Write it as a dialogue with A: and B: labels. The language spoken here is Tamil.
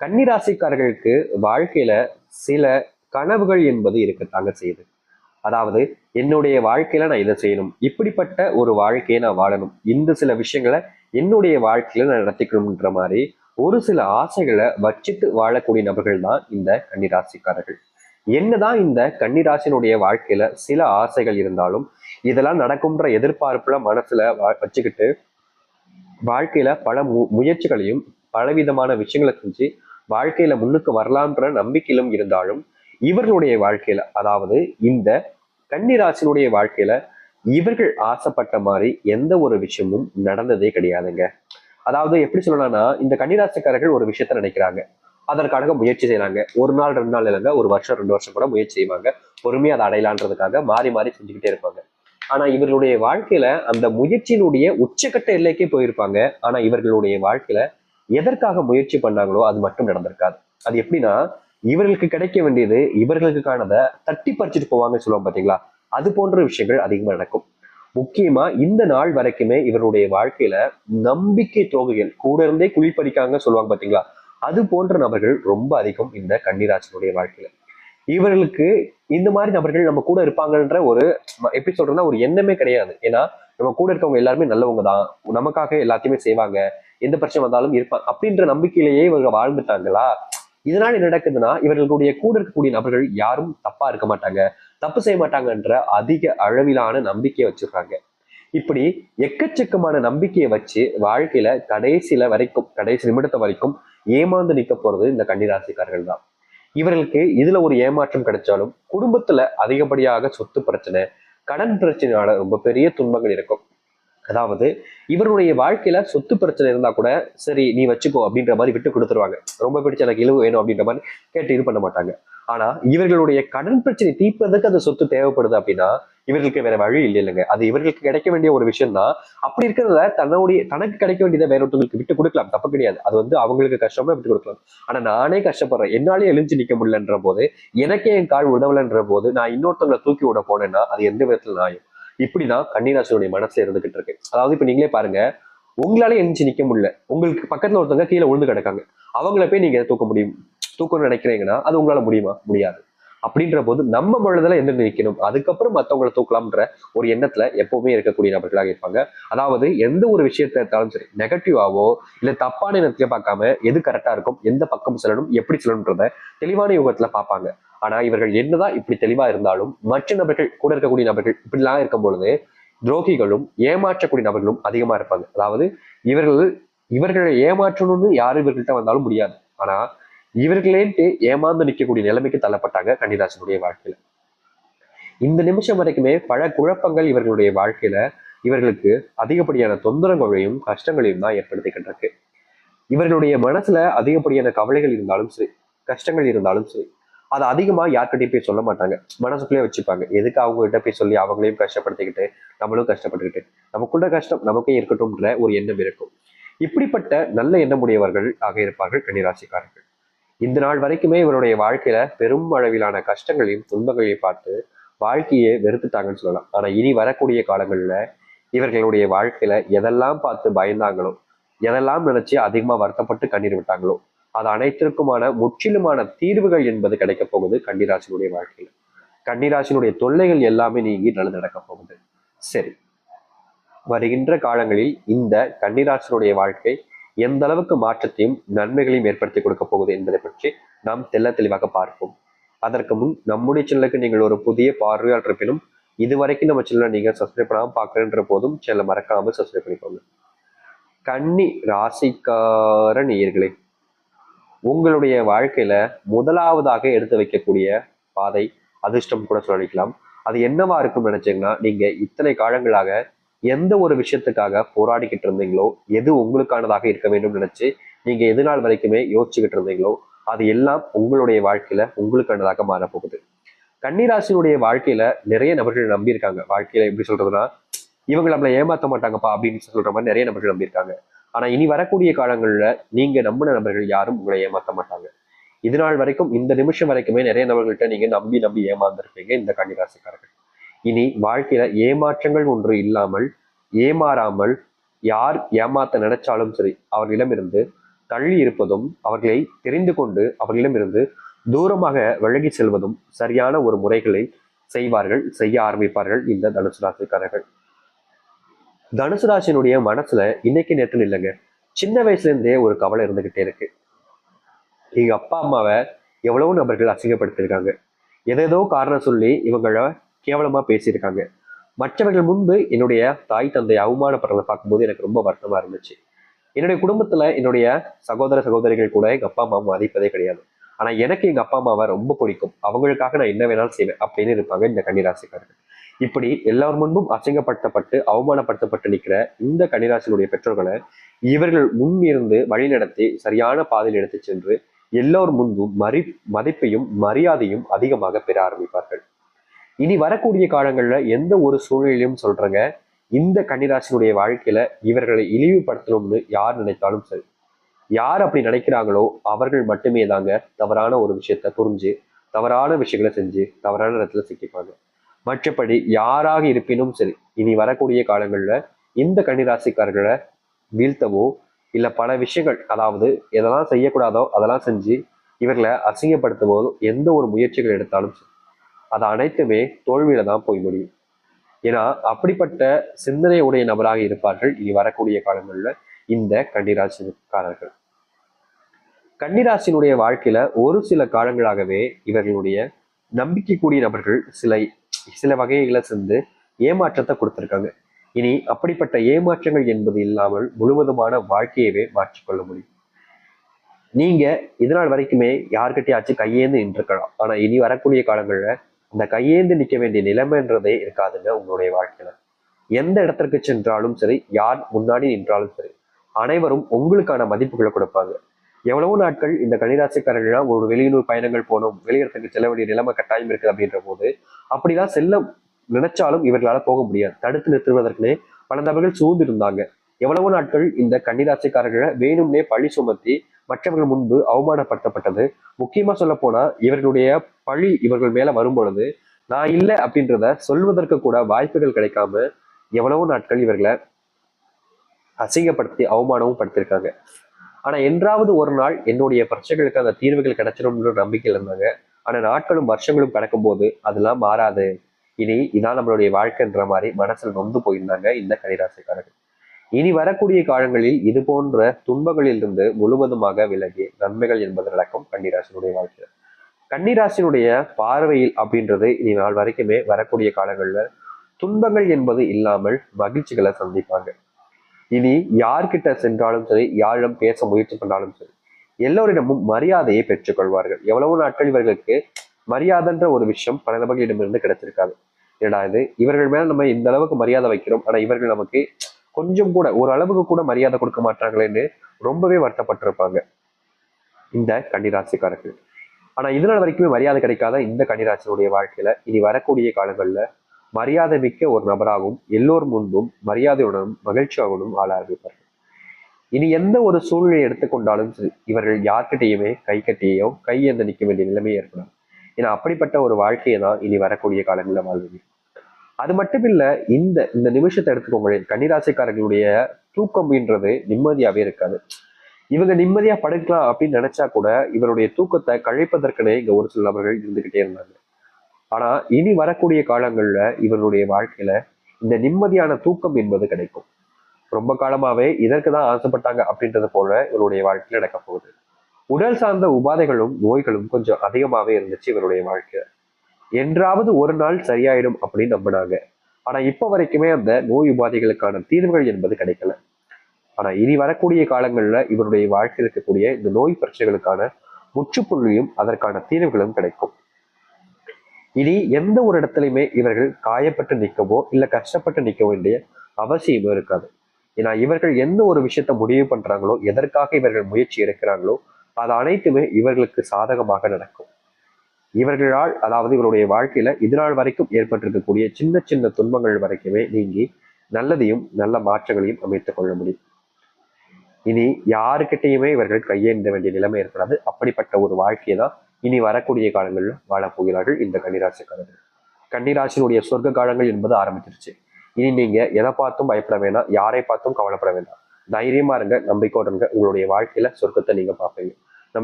A: கன்னிராசிக்காரர்களுக்கு வாழ்க்கையில சில கனவுகள் என்பது இருக்கத்தாங்க செய்யுது. அதாவது என்னுடைய வாழ்க்கையில நான் இதை செய்யணும். இப்படிப்பட்ட ஒரு வாழ்க்கையை நான் வாழணும். இந்த சில விஷயங்களை என்னுடைய வாழ்க்கையில நான் நடத்திக்கணும்ன்ற மாதிரி ஒரு சில ஆசைகளை வச்சுட்டு வாழக்கூடிய நபர்கள் தான் இந்த கன்னிராசிக்காரர்கள். என்னதான் இந்த கன்னிராசினுடைய வாழ்க்கையில சில ஆசைகள் இருந்தாலும் இதெல்லாம் நடக்கும்ன்ற எதிர்பார்ப்புல மனசுல வ- வச்சுக்கிட்டு வாழ்க்கையில பல மு முயற்சிகளையும் பலவிதமான விஷயங்களை செஞ்சு வாழ்க்கையில முன்னுக்கு வரலாம்ன்ற நம்பிக்கையிலும் இருந்தாலும் இவர்களுடைய வாழ்க்கையில அதாவது இந்த கன்னிராசினுடைய வாழ்க்கையில இவர்கள் ஆசைப்பட்ட மாதிரி எந்த ஒரு விஷயமும் நடந்ததே கிடையாதுங்க. அதாவது எப்படி சொல்லலாம்னா இந்த கன்னிராசிக்காரர்கள் ஒரு விஷயத்த நினைக்கிறாங்க. அதற்காக முயற்சி செய்யறாங்க ஒரு நாள் ரெண்டு நாள் இல்லைங்க ஒரு வருஷம் ரெண்டு வருஷம் கூட முயற்சி செய்வாங்க. பொறுமையாக அதை அடையலான்றதுக்காக மாறி மாறி செஞ்சுக்கிட்டே இருப்பாங்க. ஆனா இவர்களுடைய வாழ்க்கையில அந்த முயற்சியினுடைய உச்சக்கட்ட எல்லைக்கே போயிருப்பாங்க. ஆனா இவர்களுடைய வாழ்க்கையில எதற்காக முயற்சி பண்ணாங்களோ அது மட்டும் நடந்திருக்காது. அது எப்படின்னா இவர்களுக்கு கிடைக்க வேண்டியது இவர்களுக்கானதை தட்டி பறிச்சுட்டு போவாங்கன்னு சொல்லுவாங்க பாத்தீங்களா? அது போன்ற விஷயங்கள் அதிகமா நடக்கும். முக்கியமா இந்த நாள் வரைக்குமே இவருடைய வாழ்க்கையில நம்பிக்கை துரோகிகள் கூட இருந்தே குளிப்பறிக்காங்க சொல்லுவாங்க பாத்தீங்களா? அது போன்ற நபர்கள் ரொம்ப அதிகம் இந்த கன்னிராசனுடைய வாழ்க்கையில. இவர்களுக்கு இந்த மாதிரி நபர்கள் நம்ம கூட இருப்பாங்கன்ற ஒரு எப்படி சொல்றதுன்னா ஒரு எண்ணமே கிடையாது. ஏன்னா நம்ம கூட இருக்கவங்க எல்லாருமே நல்லவங்க தான் நமக்காக எல்லாத்தையுமே செய்வாங்க. எந்த பிரச்சனை வந்தாலும் இருப்பாங்க. அப்படின்ற நம்பிக்கையிலேயே இவங்க வாழ்ந்துட்டாங்களா இதனால என்ன நடக்குதுன்னா இவர்களுடைய கூட இருக்கக்கூடிய நபர்கள் யாரும் தப்பா இருக்க மாட்டாங்க. தப்பு செய்ய மாட்டாங்கன்ற அதிக அளவிலான நம்பிக்கையை வச்சிருக்காங்க. இப்படி எக்கச்சக்கமான நம்பிக்கையை வச்சு வாழ்க்கையில கடைசியில வரைக்கும் கடைசி நிமிடத்தை வரைக்கும் ஏமாந்து நிற்க போறது இந்த கன்னிராசிக்காரர்கள் தான். இவர்களுக்கு இதுல ஒரு ஏமாற்றம் கிடைச்சாலும் குடும்பத்துல அதிகப்படியாக சொத்து பிரச்சனை கடன் பிரச்சனையால ரொம்ப பெரிய துன்பங்கள் இருக்கும். அதாவது இவருடைய வாழ்க்கையில சொத்து பிரச்சனை இருந்தா கூட சரி நீ வச்சுக்கோ அப்படின்ற மாதிரி விட்டு கொடுத்துருவாங்க. ரொம்ப பிடிச்ச எனக்கு இழுவு வேணும் அப்படின்ற மாதிரி கேட்டு இது பண்ண மாட்டாங்க. ஆனா இவர்களுடைய கடன் பிரச்சனை தீர்ப்பதற்கு அந்த சொத்து தேவைப்படுது அப்படின்னா இவர்களுக்கு வேற வழி இல்லை இல்லைங்க. அது இவர்களுக்கு கிடைக்க வேண்டிய ஒரு விஷயம் தான் அப்படி இருக்கிறத தன்னுடைய தனக்கு கிடைக்க வேண்டியதை வேற ஒருத்தவங்களுக்கு விட்டு கொடுக்கலாம். தப்பு கிடையாது. அது வந்து அவங்களுக்கு கஷ்டமா விட்டு கொடுக்கலாம். ஆனா நானே கஷ்டப்படுறேன். என்னாலே எழுஞ்சு நிக்க முடியலன்ற போது எனக்கே என் கால் உதவலன்ற போது நான் இன்னொருத்தவங்களை தூக்கி விட போனேன்னா அது எந்த விதத்துல நியாயம்? இப்படிதான் கன்னிராசினுடைய மனசுல இருந்துகிட்டு இருக்கு. அதாவது இப்ப நீங்களே பாருங்க உங்களால எழுந்துச்சு நிக்க முடியல. உங்களுக்கு பக்கத்துல ஒருத்தவங்க கீழே விழுந்து கிடக்காங்க. அவங்கள போய் நீங்க தூக்க முடியும் தூக்கணும்னு நினைக்கிறீங்கன்னா அது உங்களால முடியுமா? முடியாது. அப்படின்ற போது நம்ம மனதில் எந்த நிற்கணும் அதுக்கப்புறம் மற்றவங்களை தூக்கலாம்ன்ற ஒரு எண்ணத்துல எப்பவுமே இருக்கக்கூடிய நபர்களாக இருப்பாங்க. அதாவது எந்த ஒரு விஷயத்த எடுத்தாலும் சரி நெகட்டிவாவோ இல்ல தப்பான எண்ணத்துல பார்க்காம எது கரெக்டா இருக்கும் எந்த பக்கம் செல்லணும் எப்படி செல்லணுன்றத தெளிவான யுகத்துல பார்ப்பாங்க. ஆனா இவர்கள் என்னதான் இப்படி தெளிவா இருந்தாலும் மற்ற நபர்கள் கூட இருக்கக்கூடிய நபர்கள் இப்படிலாம் இருக்கும் பொழுது துரோகிகளும் ஏமாற்றக்கூடிய நபர்களும் அதிகமா இருப்பாங்க. அதாவது இவர்கள் இவர்களை ஏமாற்றணும்னு யாரும் இவர்கள்ட்ட வந்தாலும் முடியாது. ஆனா இவர்களேன்ட்டு ஏமாந்து நிற்கக்கூடிய நிலைமைக்கு தள்ளப்பட்டாங்க கன்னிராசனுடைய வாழ்க்கையில. இந்த நிமிஷம் வரைக்குமே பல குழப்பங்கள் இவர்களுடைய வாழ்க்கையில இவர்களுக்கு அதிகப்படியான தொந்தரவுகளையும் கஷ்டங்களையும் தான் ஏற்படுத்திக்கிட்டு இருக்கு இவர்களுடைய மனசுல அதிகப்படியான கவலைகள் இருந்தாலும் சரி கஷ்டங்கள் இருந்தாலும் சரி அதை அதிகமா யார்கிட்டயும் போய் சொல்ல மாட்டாங்க. மனசுக்குள்ளேயே வச்சுப்பாங்க. எதுக்கு அவங்க கிட்ட போய் சொல்லி அவங்களையும் கஷ்டப்படுத்திக்கிட்டு நம்மளும் கஷ்டப்பட்டுக்கிட்டு. நமக்குள்ள கஷ்டம் நமக்கே இருக்கட்டும்ன்ற ஒரு எண்ணம் இருக்கும். இப்படிப்பட்ட நல்ல எண்ணமுடையவர்கள் ஆக இருப்பார்கள் கன்னிராசிக்காரர்கள். இந்த நாள் வரைக்குமே இவருடைய வாழ்க்கையில பெரும் அளவிலான கஷ்டங்களையும் துன்பங்களையும் பார்த்து வாழ்க்கையை வெறுத்துட்டாங்கன்னு சொல்லலாம். ஆனா இனி வரக்கூடிய காலங்கள்ல இவர்களுடைய வாழ்க்கையில எதெல்லாம் பார்த்து பயந்தாங்களோ எதெல்லாம் நினைச்சு அதிகமா வருத்தப்பட்டு கண்ணீர் விட்டாங்களோ அது அனைத்திற்குமான முற்றிலுமான தீர்வுகள் என்பது கிடைக்க போகுது கன்னிராசினுடைய வாழ்க்கையில். கன்னிராசினுடைய தொல்லைகள் எல்லாமே நீங்கி நல்லது நடக்க போகுது. சரி. வருகின்ற காலங்களில் இந்த கன்னிராசினுடைய வாழ்க்கை எந்த அளவுக்கு மாற்றத்தையும் நன்மைகளையும் ஏற்படுத்தி கொடுக்க போகுது என்பதை பற்றி நாம் தெள்ள தெளிவாக பார்ப்போம். அதற்கு முன் நம்முடைய சேனலுக்கு நீங்கள் ஒரு புதிய பார்வையாளர் இருப்பினும் இதுவரைக்கும் நம்ம சேனலை நீங்கள் சப்ஸ்கிரைப் பண்ணாமல் பார்க்குறன்ற போதும் சேனலை மறக்காமல் சப்ஸ்கிரைப் பண்ணிக்கோங்க. கன்னி ராசிக்கார நேயர்களே உங்களுடைய வாழ்க்கையில முதலாவதாக எடுத்து வைக்கக்கூடிய பாதை அதிர்ஷ்டம் கூட சொல்லிக்கலாம் அது என்னவா இருக்கும்னு நினைச்சீங்கன்னா நீங்க இத்தனை காலங்களாக எந்த ஒரு விஷயத்துக்காக போராடிக்கிட்டு இருந்தீங்களோ எது உங்களுக்கானதாக இருக்க வேண்டும் நினைச்சு நீங்க எது நாள் வரைக்குமே யோசிச்சுக்கிட்டு இருந்தீங்களோ அது எல்லாம் உங்களுடைய வாழ்க்கையில உங்களுக்கானதாக மாறப்போகுது. கன்னிராசினுடைய வாழ்க்கையில நிறைய நபர்கள் நம்பியிருக்காங்க. வாழ்க்கையில எப்படி சொல்றதுன்னா இவங்க நம்மளை ஏமாத்த மாட்டாங்கப்பா அப்படின்னு சொல்ற மாதிரி நிறைய நபர்கள் நம்பியிருக்காங்க. ஆனா இனி வரக்கூடிய காலங்கள்ல நீங்க நம்பின நபர்கள் யாரும் உங்களை ஏமாற்ற மாட்டாங்க. இது நாள் வரைக்கும் இந்த நிமிஷம் வரைக்குமே நிறைய நபர்கள்ட்ட நீங்க நம்பி நம்பி ஏமாந்துருப்பீங்க இந்த கன்னிராசிக்காரர்கள். இனி வாழ்க்கையில ஏமாற்றங்கள் ஒன்று இல்லாமல் ஏமாறாமல் யார் ஏமாத்த நினைச்சாலும் சரி அவர்களிடமிருந்து தள்ளி இருப்பதும் அவர்களை தெரிந்து கொண்டு அவர்களிடமிருந்து தூரமாக விலகி செல்வதும் சரியான ஒரு முறைகளை செய்வார்கள் செய்ய ஆரம்பிப்பார்கள் இந்த தனுசு ராசிக்காரர்கள். தனுசு ராசியினுடைய மனசுல இன்னைக்கு நேற்று இல்லைங்க. சின்ன வயசுல இருந்தே ஒரு கவலை இருந்துகிட்டே இருக்கு. எங்க அப்பா அம்மாவை எவ்வளவோ நபர்கள் அசிங்கப்படுத்தியிருக்காங்க. எதேதோ காரணம் சொல்லி இவங்கள கேவலமா பேசியிருக்காங்க. மற்றவர்கள் முன்பு என்னுடைய தாய் தந்தை அவமானப்படுறதை பார்க்கும்போது எனக்கு ரொம்ப வருத்தமா இருந்துச்சு. என்னுடைய குடும்பத்துல என்னுடைய சகோதர சகோதரிகள் கூட எங்க அப்பா அம்மா மதிப்பதே கிடையாது. ஆனா எனக்கு எங்க அப்பா அம்மாவை ரொம்ப பிடிக்கும். அவங்களுக்காக நான் என்ன வேணாலும் செய்வேன் அப்படின்னு இருப்பாங்க இந்த கன்னிராசிக்காரர்கள். இப்படி எல்லார் முன்பும் அசிங்கப்படுத்தப்பட்டு அவமானப்படுத்தப்பட்டு நிற்கிற இந்த கன்னிராசினுடைய பெற்றோர்களை இவர்கள் முன் இருந்து வழிநடத்தி சரியான பாதையில் எடுத்து சென்று எல்லோர் முன்பும் மறி மதிப்பையும் மரியாதையும் அதிகமாக பெற ஆரம்பிப்பார்கள். இனி வரக்கூடிய காலங்கள்ல எந்த ஒரு சூழ்நிலையும் சொல்றேங்க இந்த கன்னிராசினுடைய வாழ்க்கையில இவர்களை இழிவுபடுத்தணும்னு யார் நினைத்தாலும் சரி. யார் அப்படி நினைக்கிறாங்களோ அவர்கள் மட்டுமே தாங்க தவறான ஒரு விஷயத்த புரிஞ்சு தவறான விஷயங்களை செஞ்சு தவறான இடத்துல சிக்கிப்பாங்க. மற்றபடி யாராக இருப்பினும் சரி இனி வரக்கூடிய காலங்களில் இந்த கன்னிராசிக்காரர்களை வீழ்த்தவோ இல்லை பல விஷயங்கள் அதாவது எதெல்லாம் செய்யக்கூடாதோ அதெல்லாம் செஞ்சு இவர்களை அசிங்கப்படுத்துவோ எந்த ஒரு முயற்சிகள் எடுத்தாலும் சரி அது அனைத்துமே தோல்வியில தான் போய் முடியும். ஏன்னா அப்படிப்பட்ட சிந்தனையுடைய நபராக இருப்பார்கள் இனி வரக்கூடிய காலங்களில் இந்த கன்னிராசிக்காரர்கள். கன்னிராசினுடைய வாழ்க்கையில ஒரு சில காலங்களாகவே இவர்களுடைய நம்பிக்கைக்கூடிய நபர்கள் சிலை சில வகைகளை சென்று ஏமாற்றத்தை கொடுத்திருக்காங்க. இனி அப்படிப்பட்ட ஏமாற்றங்கள் என்பது இல்லாமல் முழுவதுமான வாழ்க்கையவே மாற்றிக்கொள்ள முடியும். நீங்க இதனால் வரைக்குமே யார்கிட்டயாச்சும் கையேந்து நின்றுக்கலாம் ஆனா இனி வரக்கூடிய காலங்கள்ல அந்த கையேந்து நிற்க வேண்டிய நிலைமைன்றதே இருக்காதுங்க உங்களுடைய வாழ்க்கையில. எந்த இடத்திற்கு சென்றாலும் சரி யார் முன்னாடி நின்றாலும் சரி அனைவரும் உங்களுக்கான மதிப்புகளை கொடுப்பாங்க. எவ்வளவோ நாட்கள் இந்த கணிராசிக்காரர்கள்லாம் ஒரு வெளியூர் பயணங்கள் போகணும் வெளியிடத்துக்கு செல்ல வேண்டிய நிலைமை கட்டாயம் இருக்குது அப்படின்ற போது அப்படிலாம் செல்ல நினைச்சாலும் இவர்களால் போக முடியாது. தடுத்து நிறுத்துவதற்குனே பல நபர்கள் சூழ்ந்திருந்தாங்க. எவ்வளவோ நாட்கள் இந்த கன்னிராசிக்காரர்களை வேணும்னே பழி சுமத்தி மற்றவர்கள் முன்பு அவமானப்படுத்தப்பட்டது. முக்கியமா சொல்ல போனா இவர்களுடைய பழி இவர்கள் மேல வரும் பொழுது நான் இல்லை அப்படின்றத சொல்வதற்கு கூட வாய்ப்புகள் கிடைக்காம எவ்வளவோ நாட்கள் இவர்களை அசிங்கப்படுத்தி அவமானமும் படுத்திருக்காங்க. ஆனால் என்றாவது ஒரு நாள் என்னுடைய பிரச்சனைகளுக்கு அந்த தீர்வுகள் கிடைச்சிடும்னு நம்பிக்கையில் இருந்தாங்க. ஆனால் நாட்களும் வருஷங்களும் கடக்கும் போது அதெல்லாம் மாறாது. இனி இதான் நம்மளுடைய வாழ்க்கைன்ற மாதிரி மனசில் நொந்து போயிருந்தாங்க இந்த கனிராசிக்காரர்கள் இனி வரக்கூடிய காலங்களில் இது போன்ற துன்பங்களில் இருந்து முழுவதுமாக விலகி நன்மைகள் என்பது நடக்கும் கன்னிராசினுடைய வாழ்க்கையில் கன்னிராசினுடைய பார்வையில் அப்படின்றது இனி நாள் வரைக்குமே வரக்கூடிய காலங்களில் துன்பங்கள் என்பது இல்லாமல் மகிழ்ச்சிகளை சந்திப்பாங்க. இனி யார்கிட்ட சென்றாலும் சரி யாரிடம் பேச முயற்சி பண்ணாலும் சரி எல்லோரிடமும் மரியாதையை பெற்றுக்கொள்வார்கள் எவ்வளவு நாட்கள் இவர்களுக்கு மரியாதைன்ற ஒரு விஷயம் பல நபர்களிடமிருந்து கிடைச்சிருக்காது ஏடா இது? இவர்கள் மேல நம்ம இந்த அளவுக்கு மரியாதை வைக்கிறோம். ஆனா இவர்கள் நமக்கு கொஞ்சம் கூட ஒரு அளவுக்கு கூட மரியாதை கொடுக்க மாட்டாங்களேன்னு ரொம்பவே வருத்தப்பட்டிருப்பாங்க. இந்த கன்னிராசிக்காரர்கள். ஆனா இதனால் வரைக்குமே மரியாதை கிடைக்காத இந்த கன்னிராசினுடைய வாழ்க்கையில இனி வரக்கூடிய காலங்கள்ல மரியாதை மிக்க ஒரு நபராகவும் எல்லோர் முன்பும் மரியாதையுடனும் மகிழ்ச்சியாகவும் ஆள ஆரம்பிப்பார்கள். இனி எந்த ஒரு சூழ்நிலை எடுத்துக்கொண்டாலும் சரி இவர்கள் யார்கிட்டையுமே கை கட்டியோ கை எந்த நிற்க வேண்டிய நிலைமை ஏற்படும் ஏன்னா அப்படிப்பட்ட ஒரு வாழ்க்கையை தான் இனி வரக்கூடிய காலங்களில் வாழ்வது அது மட்டும் இல்ல இந்த இந்த நிமிஷத்தை எடுத்துக்கோங்களேன். கன்னிராசிக்காரர்களுடைய தூக்கம்ன்றது நிம்மதியாவே இருக்காது. இவங்க நிம்மதியா படுக்கலாம் அப்படின்னு நினைச்சா கூட இவருடைய தூக்கத்தை கழிப்பதற்கனே இங்க ஒரு சில நபர்கள் இருந்துகிட்டே இருந்தாங்க. ஆனா இனி வரக்கூடிய காலங்கள்ல இவருடைய வாழ்க்கையில இந்த நிம்மதியான தூக்கம் என்பது கிடைக்கும். ரொம்ப காலமாவே இதற்கு தான் ஆசைப்பட்டாங்க அப்படின்றது போல இவருடைய வாழ்க்கையில நடக்க போகுது. உடல் சார்ந்த உபாதைகளும் நோய்களும் கொஞ்சம் அதிகமாவே இருந்துச்சு இவருடைய வாழ்க்கையில. என்றாவது ஒரு நாள் சரியாயிடும் அப்படின்னு நம்பினாங்க. ஆனா இப்ப வரைக்குமே அந்த நோய் உபாதைகளுக்கான தீர்வுகள் என்பது கிடைக்கல. ஆனா இனி வரக்கூடிய காலங்கள்ல இவருடைய வாழ்க்கையில் இருக்கக்கூடிய இந்த நோய் பிரச்சனைகளுக்கான முற்றுப்புள்ளியும் அதற்கான தீர்வுகளும் கிடைக்கும். இனி எந்த ஒரு இடத்துலையுமே இவர்கள் காயப்பட்டு நிற்கவோ இல்லை கஷ்டப்பட்டு நிற்க வேண்டிய அவசியமும் இருக்காது. ஏன்னா இவர்கள் எந்த ஒரு விஷயத்த முடிவு பண்றாங்களோ எதற்காக இவர்கள் முயற்சி எடுக்கிறாங்களோ அது அனைத்துமே இவர்களுக்கு சாதகமாக நடக்கும். இவர்களால் அதாவது இவருடைய வாழ்க்கையில இதனால் வரைக்கும் ஏற்பட்டிருக்கக்கூடிய சின்ன சின்ன துன்பங்கள் வரைக்குமே நீங்கி நல்லதையும் நல்ல மாற்றங்களையும் அமைத்துக் கொள்ள முடியும். இனி யாருக்கிட்டையுமே இவர்கள் கையேந்த வேண்டிய நிலைமை ஏற்படாது. அப்படிப்பட்ட ஒரு வாழ்க்கையை தான் இனி வரக்கூடிய காலங்களில் வாழப் போகிறார்கள் இந்த கன்னிராசிக்காரர்கள். கன்னிராசினுடைய சொர்க்க காலங்கள் என்பது ஆரம்பிச்சிருச்சு. இனி நீங்க எதை பார்த்தும் பயப்பட வேண்டாம் யாரை பார்த்தும் கவலைப்பட வேண்டாம். தைரியமா இருங்க நம்பிக்கையோட இருங்க. உங்களுடைய வாழ்க்கையில சொர்க்கத்தை நீங்க பார்ப்பீங்க.